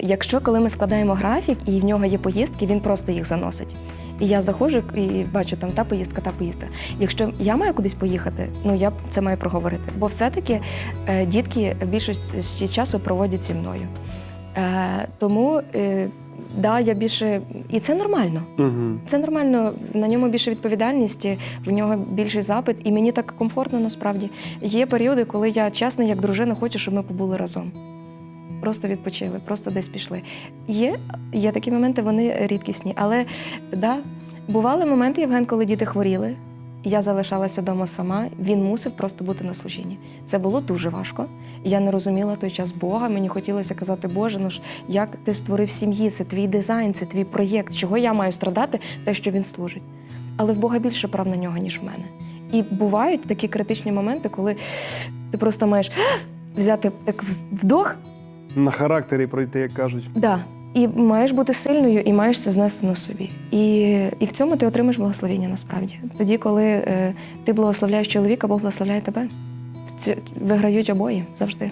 Якщо коли ми складаємо графік і в нього є поїздки, він просто їх заносить. І я заходжу і бачу там та поїздка, та поїздка. Якщо я маю кудись поїхати, ну я це маю проговорити. Бо все-таки е, дітки більшості часу проводять зі мною. Е, тому е, да, я більше. І це нормально. Угу. Це нормально, на ньому більше відповідальності, в нього більший запит, і мені так комфортно насправді. Є періоди, коли я чесно, як дружина, хочу, щоб ми побули разом. Просто відпочили, просто десь пішли. Є, є такі моменти, вони рідкісні. Але да, бували моменти, Євген, коли діти хворіли. Я залишалася вдома сама, він мусив просто бути на служінні. Це було дуже важко. Я не розуміла той час Бога. Мені хотілося казати, Боже, ну ж як ти створив сім'ї, це твій дизайн, це твій проєкт. Чого я маю страдати, те, що він служить. Але в Бога більше прав на нього, ніж в мене. І бувають такі критичні моменти, коли ти просто маєш взяти так вдох, На характері пройти, як кажуть. да, і маєш бути сильною, і маєш це знести на собі. І, і в цьому ти отримаєш благословення насправді. Тоді, коли е, ти благословляєш чоловіка, Бог благословляє тебе. Виграють обоє завжди.